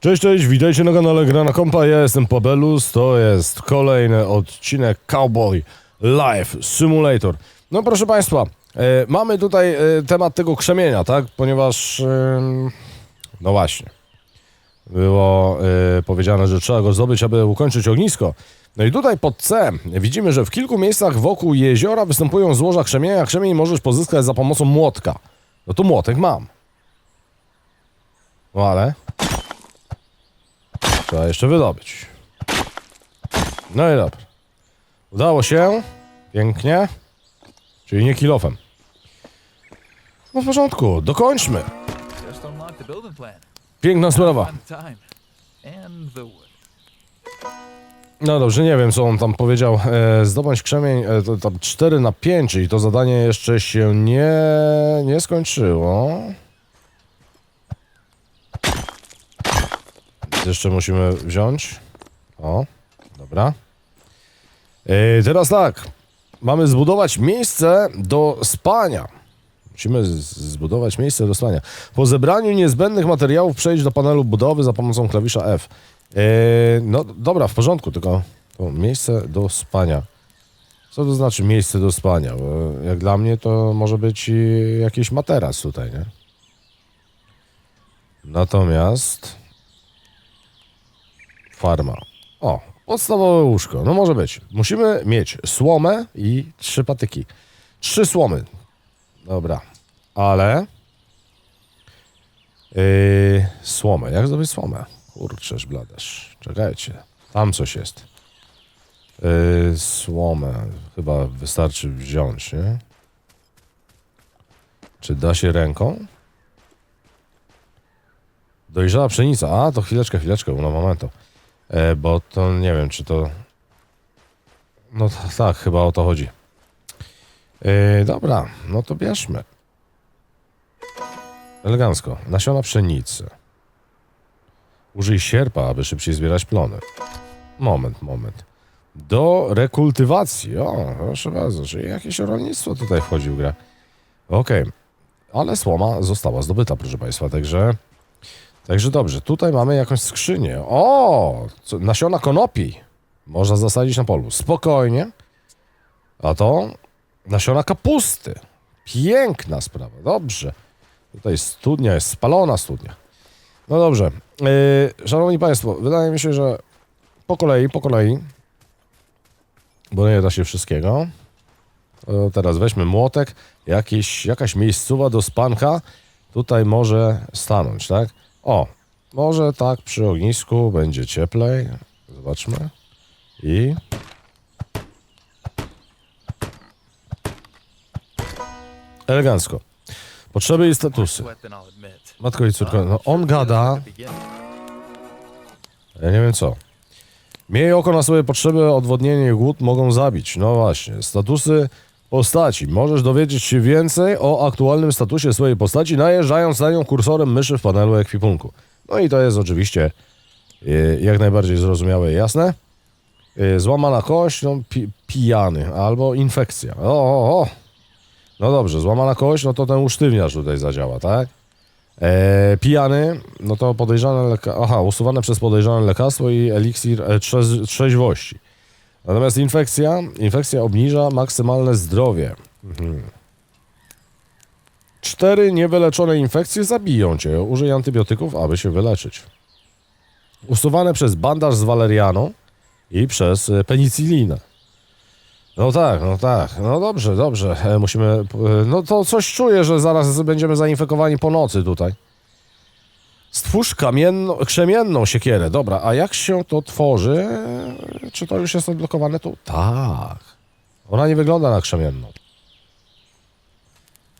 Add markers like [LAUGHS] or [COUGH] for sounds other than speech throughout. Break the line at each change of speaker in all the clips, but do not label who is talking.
Cześć, cześć, witajcie na kanale Gra na Kompa, ja jestem Pabelus, to jest kolejny odcinek Cowboy Life Simulator. No proszę Państwa, e, mamy tutaj e, temat tego krzemienia, tak, ponieważ, no właśnie, było e, powiedziane, że trzeba go zdobyć, aby ukończyć ognisko. No i tutaj pod C widzimy, że w kilku miejscach wokół jeziora występują złoża krzemienia, krzemień możesz pozyskać za pomocą młotka. No to młotek mam. No ale... Trzeba jeszcze wydobyć. No i dobra. Udało się. Pięknie. Czyli nie kilofem. No w porządku, dokończmy. Piękna sprawa. No dobrze, nie wiem co on tam powiedział. E, zdobądź krzemień e, to, tam 4 na 5, czyli to zadanie jeszcze się nie, nie skończyło. Jeszcze musimy wziąć. O, dobra. E, teraz tak. Mamy zbudować miejsce do spania. Musimy zbudować miejsce do spania. Po zebraniu niezbędnych materiałów przejdź do panelu budowy za pomocą klawisza F. E, no dobra, w porządku, tylko to miejsce do spania. Co to znaczy miejsce do spania? Bo jak dla mnie to może być jakiś materac tutaj, nie? Natomiast farma. O, podstawowe łóżko. No może być. Musimy mieć słomę i trzy patyki. Trzy słomy. Dobra. Ale yy, słomę. Jak zdobyć słomę? Kurczę, bladasz. Czekajcie. Tam coś jest. Yy, słomę. Chyba wystarczy wziąć, nie? Czy da się ręką? Dojrzała pszenica. A, to chwileczkę, chwileczkę, no momentu. E, bo to nie wiem, czy to... No tak, chyba o to chodzi. E, dobra, no to bierzmy. Elegancko. Nasiona pszenicy. Użyj sierpa, aby szybciej zbierać plony. Moment, moment. Do rekultywacji. O, proszę bardzo, czyli jakieś rolnictwo tutaj wchodzi w grę. Okej. Ale słoma została zdobyta, proszę Państwa, także... Także dobrze, tutaj mamy jakąś skrzynię. O, co, nasiona konopi. Można zasadzić na polu. Spokojnie. A to nasiona kapusty. Piękna sprawa, dobrze. Tutaj studnia, jest spalona studnia. No dobrze. Yy, szanowni Państwo, wydaje mi się, że po kolei, po kolei, bo nie da się wszystkiego. To teraz weźmy młotek, jakiś, jakaś miejscowa do spanka tutaj może stanąć, tak? O, może tak przy ognisku będzie cieplej. Zobaczmy. I elegancko. Potrzeby i statusy. Matko i córko, no on gada, ja nie wiem co. Miej oko na swoje potrzeby, odwodnienie i głód mogą zabić. No właśnie, statusy postaci. Możesz dowiedzieć się więcej o aktualnym statusie swojej postaci, najeżdżając na nią kursorem myszy w panelu ekwipunku. No i to jest oczywiście y, jak najbardziej zrozumiałe i jasne. Y, Złamana kość, no pi, pijany, albo infekcja. O, o, o. No dobrze, złamana kość, no to ten usztywniacz tutaj zadziała, tak? E, pijany, no to podejrzane leka... Aha, usuwane przez podejrzane lekarstwo i eliksir e, trze trzeźwości. Natomiast infekcja, infekcja obniża maksymalne zdrowie. Mhm. Cztery niewyleczone infekcje zabiją cię. Użyj antybiotyków, aby się wyleczyć. Usuwane przez bandaż z walerianą i przez e, penicylinę. No tak, no tak. No dobrze, dobrze. E, musimy. e, No to coś czuję, że zaraz będziemy zainfekowani po nocy tutaj. Stwórz kamienną, krzemienną siekierę. Dobra, a jak się to tworzy? Czy to już jest odblokowane tu? Tak. Ona nie wygląda na krzemienną.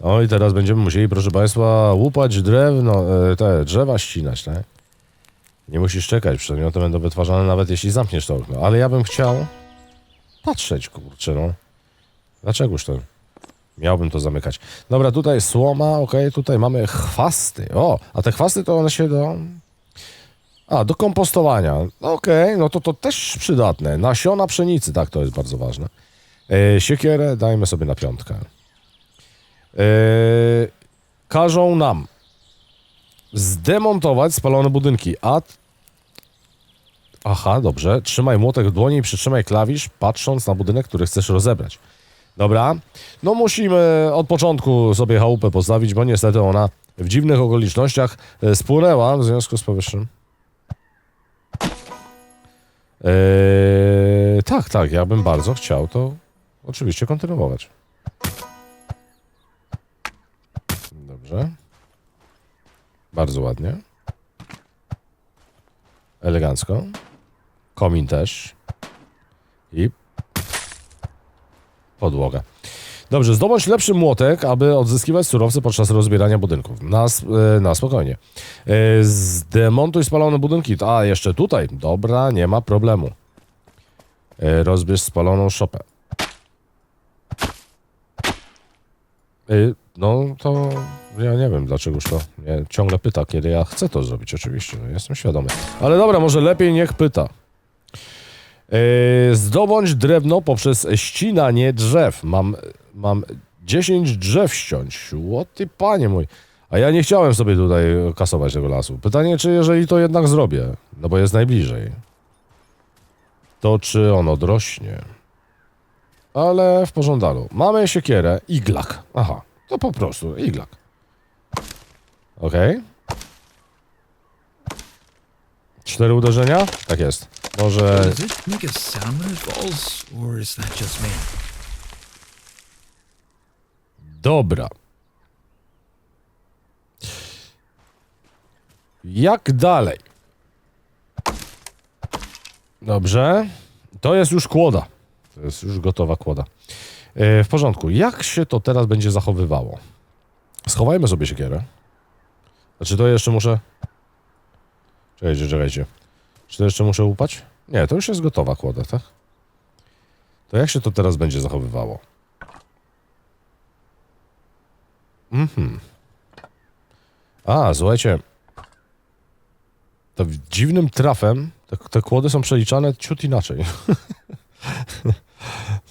No i teraz będziemy musieli, proszę Państwa, łupać drewno, e, te drzewa ścinać, tak? Nie musisz czekać, przedmioty będą wytwarzane nawet jeśli zamkniesz to okno. Ale ja bym chciał patrzeć, kurczę, no. Dlaczegoż to miałbym to zamykać? Dobra, tutaj słoma, okej, tutaj mamy chwasty. O, a te chwasty to one się do... A, do kompostowania. Okej, no to to też przydatne. Nasiona pszenicy, tak, to jest bardzo ważne. E, siekierę dajmy sobie na piątkę. E, każą nam zdemontować spalone budynki, a Aha, dobrze. Trzymaj młotek w dłoni i przytrzymaj klawisz, patrząc na budynek, który chcesz rozebrać. Dobra. No musimy od początku sobie chałupę postawić, bo niestety ona w dziwnych okolicznościach e, spłynęła w związku z powyższym. Eee, tak, tak, ja bym bardzo chciał to oczywiście kontynuować. Dobrze. Bardzo ładnie. Elegancko. Komin też. I podłoga. Dobrze, zdobądź lepszy młotek, aby odzyskiwać surowce podczas rozbierania budynków. Na, e, na spokojnie. E, Zdemontuj spalone budynki. A, jeszcze tutaj. Dobra, nie ma problemu. E, Rozbierz spaloną szopę. No to ja nie wiem dlaczegoż to ciągle pyta, kiedy ja chcę to zrobić. Oczywiście, no, jestem świadomy. Ale dobra, może lepiej niech pyta. E, Zdobądź drewno poprzez ścinanie drzew. Mam, mam 10 drzew ściąć. Łoty panie mój. A ja nie chciałem sobie tutaj kasować tego lasu. Pytanie, czy jeżeli to jednak zrobię, no bo jest najbliżej, to czy on odrośnie? Ale w pożądalu. Mamy siekierę, iglak. Aha, to po prostu iglak. Okej. Cztery uderzenia? Tak jest. Może
Does it make a sound when it falls, or is that just me?
Dobra. Jak dalej? Dobrze. To jest już kłoda. To jest już gotowa kłoda. E, w porządku. Jak się to teraz będzie zachowywało? Schowajmy sobie siekierę. Znaczy to jeszcze muszę... Czekajcie, czekajcie. Czy to jeszcze muszę upać? Nie, to już jest gotowa kłoda, tak? To jak się to teraz będzie zachowywało? Mhm. A, słuchajcie. To dziwnym trafem te, te kłody są przeliczane ciut inaczej. [LAUGHS]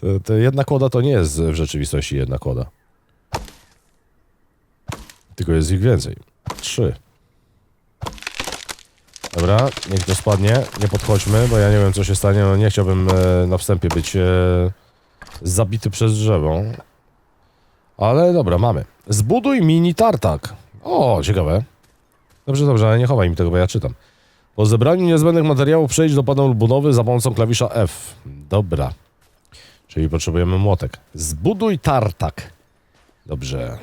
to, to jedna kłoda to nie jest w rzeczywistości jedna kłoda. Tylko jest ich więcej. Trzy. Dobra, niech to spadnie. Nie podchodźmy, bo ja nie wiem co się stanie. No nie chciałbym e, na wstępie być e, zabity przez drzewo. Ale dobra, mamy. Zbuduj mini tartak. O, ciekawe. Dobrze, dobrze, ale nie chowaj mi tego, bo ja czytam. Po zebraniu niezbędnych materiałów przejdź do panelu budowy za pomocą klawisza F. Dobra. Czyli potrzebujemy młotek. Zbuduj tartak. Dobrze.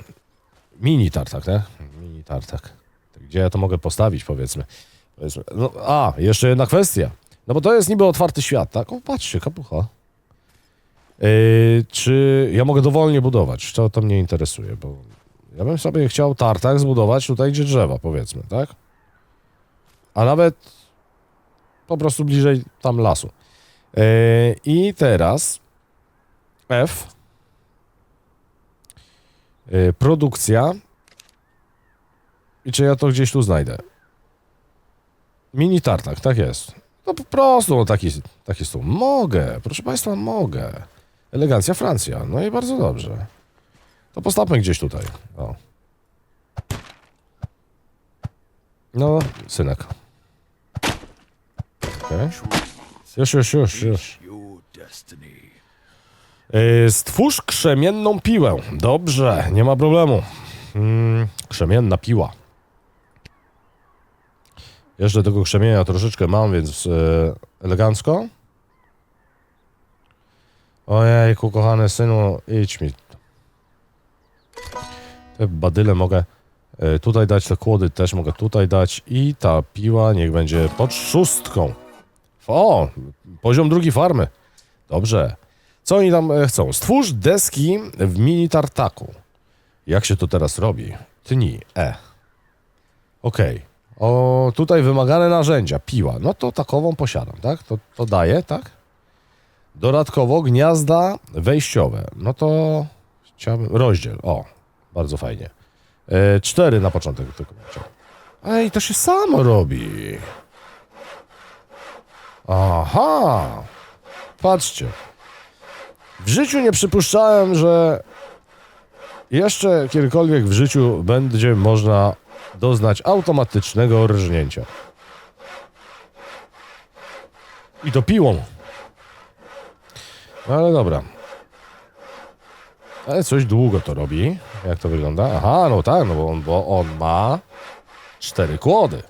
Mini tartak, tak? Mini tartak. Gdzie ja to mogę postawić, powiedzmy? Powiedzmy. No, a, jeszcze jedna kwestia. No bo to jest niby otwarty świat, tak? O, patrzcie, kapucha. Yy, czy ja mogę dowolnie budować? To, to mnie interesuje, bo ja bym sobie chciał tartak zbudować tutaj, gdzie drzewa, powiedzmy, tak? A nawet po prostu bliżej tam lasu. Yy, I teraz F. Yy, produkcja. I czy ja to gdzieś tu znajdę? Mini tartak, tak jest. No po prostu no, taki, taki stół. Mogę, proszę Państwa, mogę. Elegancja Francja. No i bardzo dobrze. To postawmy gdzieś tutaj. O. No, synek. Okej. Już, już, już, już. Yy, stwórz krzemienną piłę. Dobrze, nie ma problemu. Mm, krzemienna piła. Jeszcze tego krzemienia troszeczkę mam, więc yy, elegancko. Ojejku, kochany synu, idź mi. Te badyle mogę yy, tutaj dać, te kłody też mogę tutaj dać i ta piła niech będzie pod szóstką. O, poziom drugi farmy. Dobrze. Co oni tam e, chcą? Stwórz deski w mini tartaku. Jak się to teraz robi? Tnij. E. Okej. O, tutaj wymagane narzędzia. Piła. No to takową posiadam, tak? To, to daję, tak? Dodatkowo gniazda wejściowe. No to chciałbym... Rozdziel. O, bardzo fajnie. E, cztery na początek tylko. chciałem. Ej, to się samo robi. Aha. Patrzcie. W życiu nie przypuszczałem, że jeszcze kiedykolwiek w życiu będzie można doznać automatycznego rżnięcia. I to piłą. No ale dobra. Ale coś długo to robi. Jak to wygląda? Aha, no tak, no bo on, bo on ma cztery kłody.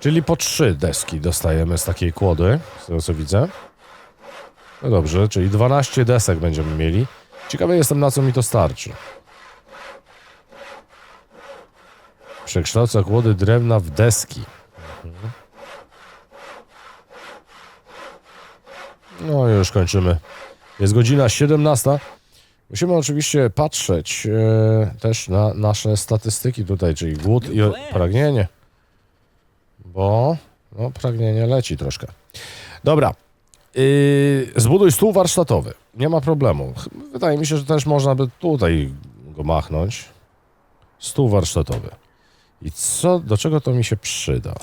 Czyli po trzy deski dostajemy z takiej kłody, z tego co widzę. No dobrze, czyli 12 desek będziemy mieli. Ciekawy jestem, na co mi to starczy. Przekształca kłody drewna w deski. Mhm. No i już kończymy. Jest godzina 17. Musimy oczywiście patrzeć e, też na nasze statystyki tutaj, czyli głód i o- pragnienie. Bo no, pragnienie leci troszkę. Dobra. Yy, zbuduj stół warsztatowy. Nie ma problemu. Wydaje mi się, że też można by tutaj go machnąć. Stół warsztatowy. I co, do czego to mi się przyda?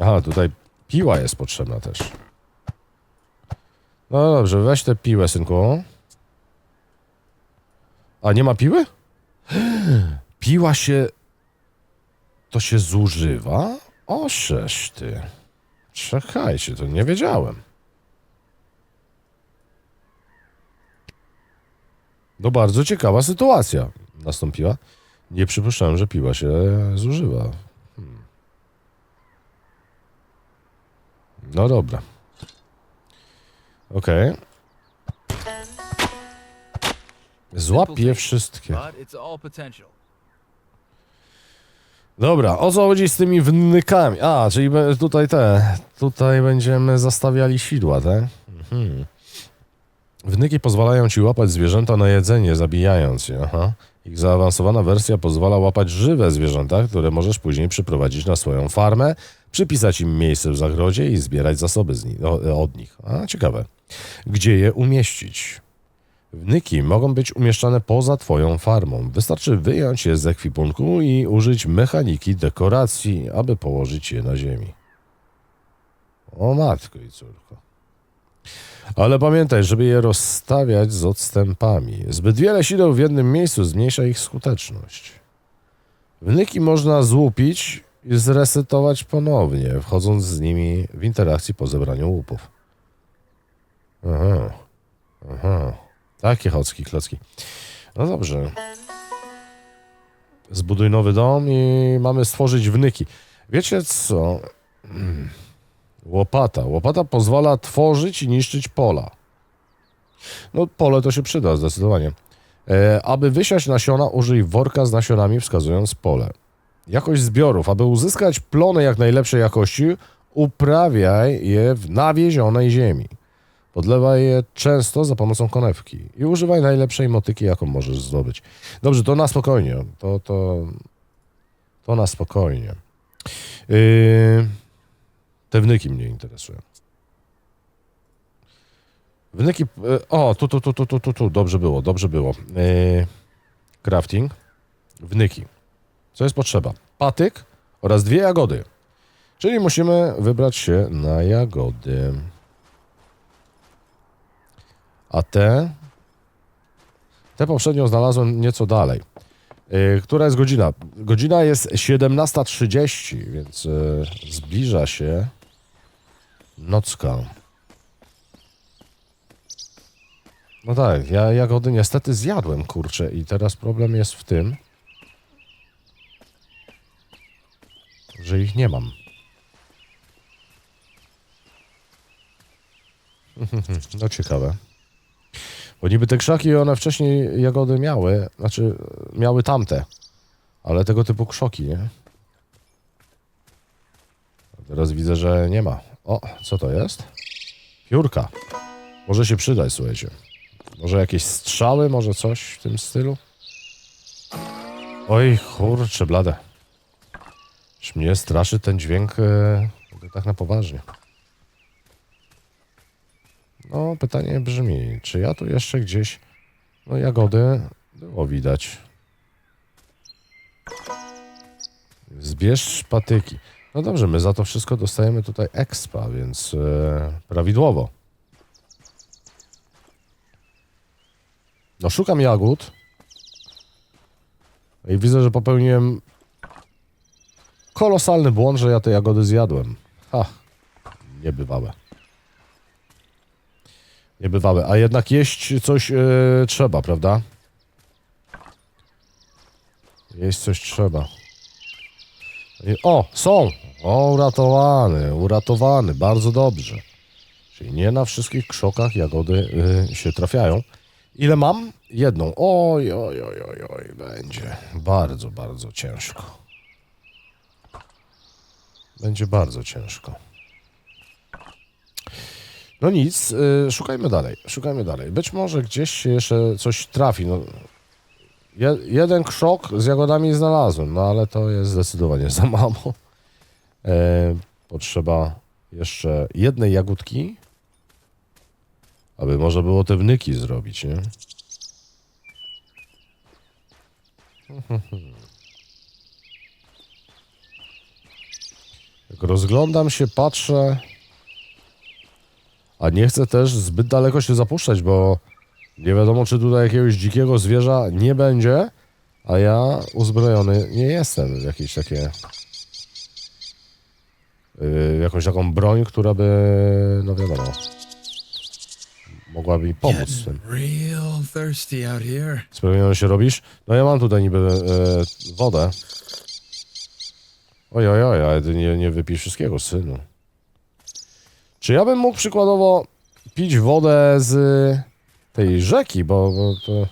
Aha, tutaj piła jest potrzebna też. No dobrze, weź tę piłę, synku. A nie ma piły? Piła się. To się zużywa? O, sześć ty. Czekajcie, to nie wiedziałem. No bardzo ciekawa sytuacja nastąpiła. Nie przypuszczałem, że piła się zużywa. Hmm. No dobra. Okej. Złap je wszystkie. Dobra, o co chodzi z tymi wnykami? A, czyli tutaj te, tutaj będziemy zastawiali sidła, tak? Mhm. Wnyki pozwalają ci łapać zwierzęta na jedzenie, zabijając je. Aha. Ich zaawansowana wersja pozwala łapać żywe zwierzęta, które możesz później przyprowadzić na swoją farmę, przypisać im miejsce w zagrodzie i zbierać zasoby ni- o- od nich. A, ciekawe. Gdzie je umieścić? Wnyki mogą być umieszczane poza twoją farmą. Wystarczy wyjąć je z ekwipunku i użyć mechaniki dekoracji, aby położyć je na ziemi. O matko i córko. Ale pamiętaj, żeby je rozstawiać z odstępami. Zbyt wiele sideł w jednym miejscu zmniejsza ich skuteczność. Wnyki można złupić i zresetować ponownie, wchodząc z nimi w interakcji po zebraniu łupów. Aha. Aha. Takie chocki, klocki. No dobrze. Zbuduj nowy dom i mamy stworzyć wnyki. Wiecie co? Mm. Łopata. Łopata pozwala tworzyć i niszczyć pola. No pole to się przyda zdecydowanie. E, aby wysiać nasiona, użyj worka z nasionami wskazując pole. Jakość zbiorów. Aby uzyskać plony jak najlepszej jakości, uprawiaj je w nawiezionej ziemi. Podlewaj je często za pomocą konewki i używaj najlepszej motyki, jaką możesz zdobyć. Dobrze, to na spokojnie. To, to, to na spokojnie. Yy, te wnyki mnie interesują. Wnyki. Yy, o, tu, tu, tu, tu, tu, tu, tu. Dobrze było, dobrze było. Yy, crafting. Wnyki. Co jest potrzeba? Patyk oraz dwie jagody. Czyli musimy wybrać się na jagody. A te. Te poprzednio znalazłem nieco dalej. Yy, która jest godzina? Godzina jest 17.30, więc zbliża się nocka. No tak, ja jagody niestety zjadłem, kurczę, i teraz problem jest w tym, że ich nie mam. [LAUGHS] No ciekawe. Bo niby te krzaki, one wcześniej jagody miały, znaczy miały tamte, ale tego typu krzoki, nie? A teraz widzę, że nie ma. O, co to jest? Piórka. Może się przydać, słuchajcie. Może jakieś strzały, może coś w tym stylu? Oj, kurczę, blade. Już mnie straszy ten dźwięk e, tak na poważnie. No, pytanie brzmi, czy ja tu jeszcze gdzieś, no jagody było widać. Zbierz patyki. No dobrze, my za to wszystko dostajemy tutaj expa, więc e, prawidłowo. No szukam jagód. I widzę, że popełniłem kolosalny błąd, że ja te jagody zjadłem. Ha, niebywałe. Niebywałe. A jednak jeść coś e, trzeba, prawda? Jeść coś trzeba. O, są! O, uratowany, uratowany, bardzo dobrze. Czyli nie na wszystkich krzokach jagody y, się trafiają. Ile mam? Jedną. Oj, oj, oj, oj, oj, będzie bardzo, bardzo ciężko. Będzie bardzo ciężko. No nic, y, szukajmy dalej, szukajmy dalej. Być może gdzieś się jeszcze coś trafi. No, je, jeden krzok z jagodami znalazłem, no ale to jest zdecydowanie za mało. E, potrzeba jeszcze jednej jagódki, aby można było te wnyki zrobić, nie? Jak rozglądam się, patrzę, a nie chcę też zbyt daleko się zapuszczać, bo nie wiadomo, czy tutaj jakiegoś dzikiego zwierza nie będzie, a ja uzbrojony nie jestem w jakieś takie yy, jakąś taką broń, która by, no wiadomo, mogłaby mi pomóc z tym. Spełniony się robisz? No ja mam tutaj niby e, wodę. Oj, oj, oj, ale ty nie, nie wypij wszystkiego, synu. Czy ja bym mógł przykładowo pić wodę z tej rzeki, bo, bo to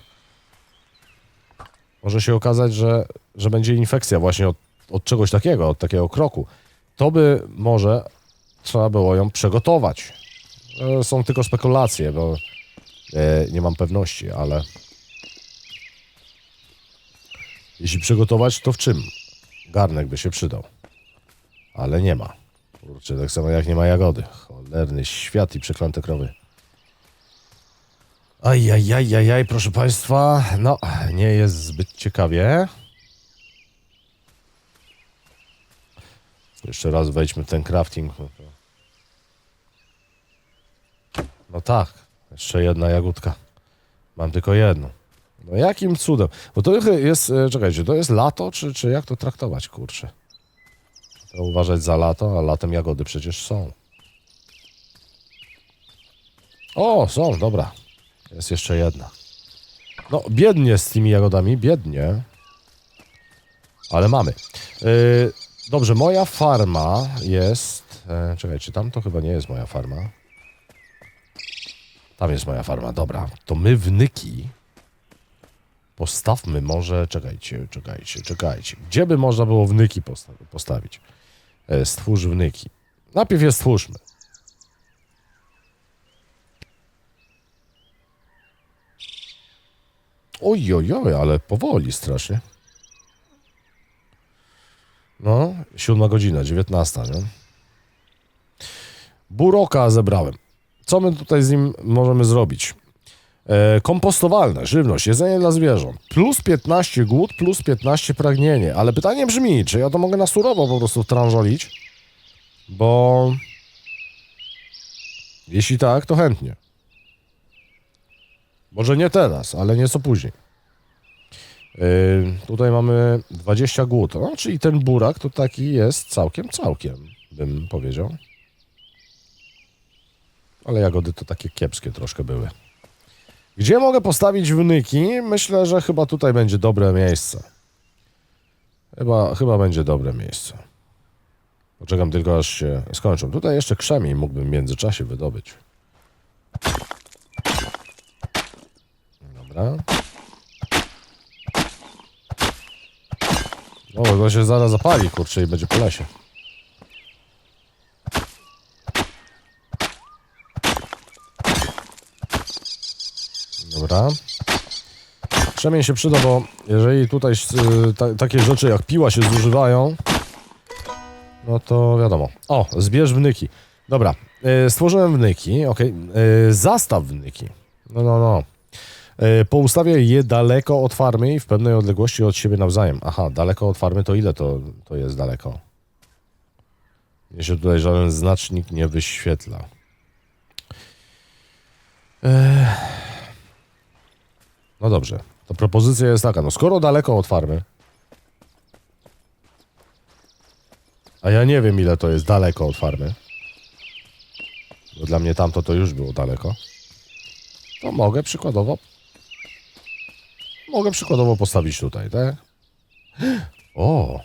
może się okazać, że, że będzie infekcja właśnie od, od czegoś takiego, od takiego kroku. To by może trzeba było ją przygotować. E, Są tylko spekulacje, bo e, nie mam pewności, ale jeśli przygotować, to w czym? Garnek by się przydał. Ale nie ma. Kurczę, tak samo jak nie ma jagody. Cholerny świat i przeklęte krowy. Ajajajajaj, proszę Państwa. No, nie jest zbyt ciekawie. Jeszcze raz wejdźmy w ten crafting. No, tak, jeszcze jedna jagódka. Mam tylko jedną. No jakim cudem? Bo to jest, e, czekajcie, to jest lato, czy, czy jak to traktować, kurczę? To uważać za lato, a latem jagody przecież są. O, są, dobra. Jest jeszcze jedna. No, biednie z tymi jagodami, biednie. Ale mamy. Yy, dobrze, moja farma jest... E, czekajcie, tam to chyba nie jest moja farma. Tam jest moja farma, dobra. To my wnyki postawmy może... Czekajcie, czekajcie, czekajcie. Gdzie by można było wnyki posta postawić? E, stwórz wnyki. Najpierw je stwórzmy. Oj, oj, oj, ale powoli strasznie. No, siódma godzina, dziewiętnasta, nie? Buroka zebrałem. Co my tutaj z nim możemy zrobić? E, kompostowalne, żywność, jedzenie dla zwierząt. Plus 15 głód, plus 15 pragnienie. Ale pytanie brzmi, czy ja to mogę na surowo po prostu tranżolić? Bo... Jeśli tak, to chętnie. Może nie teraz, ale nieco później. Yy, tutaj mamy 20 głód. No, czyli ten burak to taki jest całkiem, całkiem, bym powiedział. Ale jagody to takie kiepskie troszkę były. Gdzie mogę postawić wnyki? Myślę, że chyba tutaj będzie dobre miejsce. Chyba, chyba będzie dobre miejsce. Poczekam tylko aż się skończą. Tutaj jeszcze krzemień mógłbym w międzyczasie wydobyć. Dobra. O, to się zaraz zapali, kurczę, i będzie po lesie. Dobra. Krzemień się przyda, bo jeżeli tutaj y, ta, takie rzeczy jak piła się zużywają, no to wiadomo. O, zbierz wnyki. Dobra, y, stworzyłem wnyki, ok. zastaw wnyki. No, no, no. Y, poustawię je daleko od farmy i w pewnej odległości od siebie nawzajem. Aha, daleko od farmy to ile to, to jest daleko? Mnie się tutaj żaden znacznik nie wyświetla. Ech. No dobrze, to propozycja jest taka, no skoro daleko od farmy, A ja nie wiem, ile to jest daleko od farmy. Bo dla mnie tamto to już było daleko. To mogę przykładowo... Mogę przykładowo postawić tutaj, tak? O!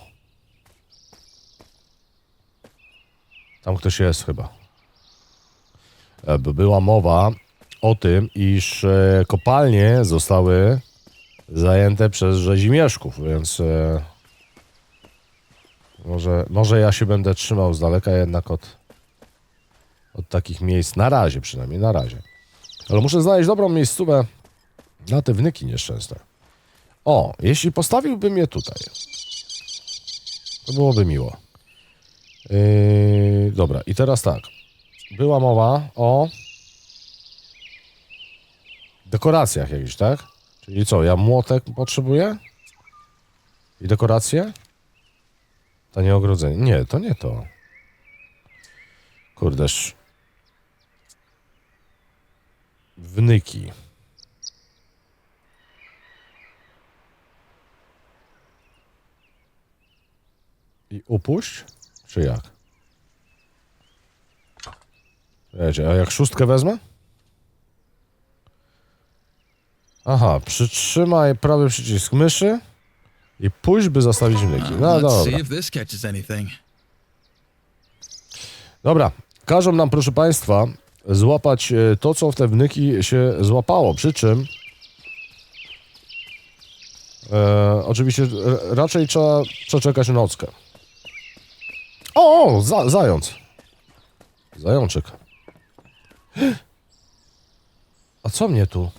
Tam ktoś jest chyba. E, by Była mowa o tym, iż e, kopalnie zostały zajęte przez rzezimieszków, więc e, może, może ja się będę trzymał z daleka jednak od, od takich miejsc. Na razie przynajmniej, na razie. Ale muszę znaleźć dobrą miejscówę na te wnyki nieszczęsne. O, jeśli postawiłbym je tutaj, to byłoby miło. Yy, dobra, i teraz tak. Była mowa o dekoracjach jakichś, tak? Czyli co, ja młotek potrzebuję? I dekoracje? To nie ogrodzenie. Nie, to nie to. Kurdeż. Wnyki. I upuść? Czy jak? Wiecie, a jak szóstkę wezmę? Aha, przytrzymaj prawy przycisk myszy i pójść, by zostawić wnyki. No dobra. Dobra, każą nam, proszę Państwa, złapać e, to, co w te wnyki się złapało. Przy czym e, oczywiście raczej trzeba przeczekać nockę. O, za, zając. Zajączek. A co mnie tu?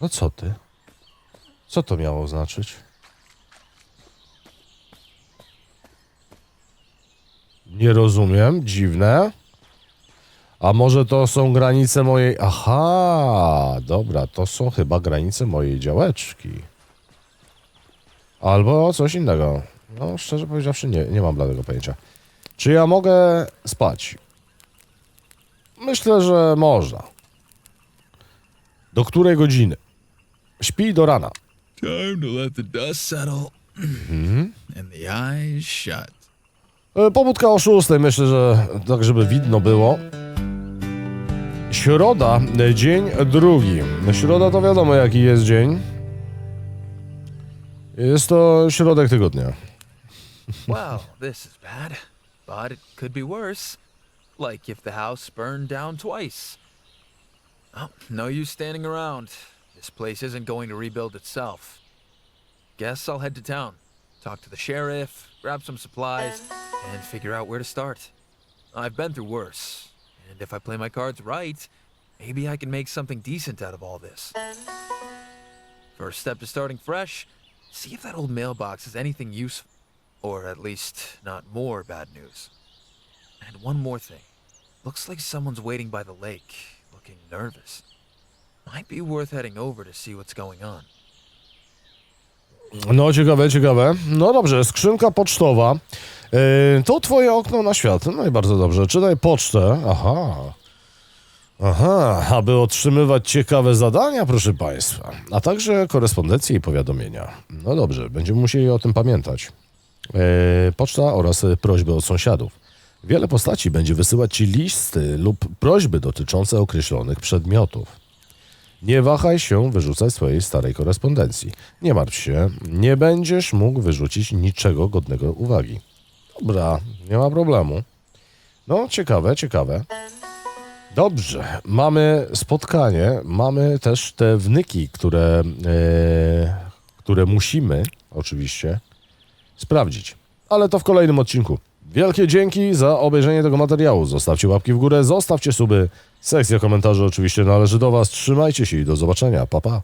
No co ty? Co to miało znaczyć? Nie rozumiem, dziwne. A może to są granice mojej. Aha, dobra, to są chyba granice mojej działeczki. Albo coś innego. No, szczerze powiedziawszy, nie, nie mam bladego pojęcia. Czy ja mogę spać? Myślę, że można. Do której godziny? Śpi do rana.
Time to let the dust settle and the eyes shut.
E, Pobudka o 6, myślę, że tak, żeby widno było. Środa, e, dzień drugi. Środa to wiadomo, jaki jest dzień. Jest to środek tygodnia.
well, this is bad. But it could be worse. Like if the house burned down twice. Oh, no use standing around. This place isn't going to rebuild itself. Guess I'll head to town. Talk to the sheriff, grab some supplies, and figure out where to start. I've been through worse. And if I play my cards right, maybe I can make something decent out of all this. First step to starting fresh see if that old mailbox has anything useful. Or at least not more bad news. And one more thing. Looks like someone's waiting by the lake, looking nervous. Might be worth heading over to see what's going on.
No, ciekawe, ciekawe. No dobrze, skrzynka pocztowa. E, to twoje okno na świat. No i bardzo dobrze. Czytaj pocztę. Aha. Aha, aby otrzymywać ciekawe zadania, proszę Państwa, a także korespondencje i powiadomienia. No dobrze, będziemy musieli o tym pamiętać. E, poczta oraz prośby od sąsiadów. Wiele postaci będzie wysyłać Ci listy lub prośby dotyczące określonych przedmiotów. Nie wahaj się wyrzucać swojej starej korespondencji. Nie martw się, nie będziesz mógł wyrzucić niczego godnego uwagi. Dobra, nie ma problemu. No, ciekawe, ciekawe. Dobrze, mamy spotkanie, mamy też te wnyki, które, e, które musimy oczywiście sprawdzić. Ale to w kolejnym odcinku. Wielkie dzięki za obejrzenie tego materiału. Zostawcie łapki w górę, zostawcie suby. Sekcja komentarzy oczywiście należy do Was. Trzymajcie się i do zobaczenia. Pa, pa.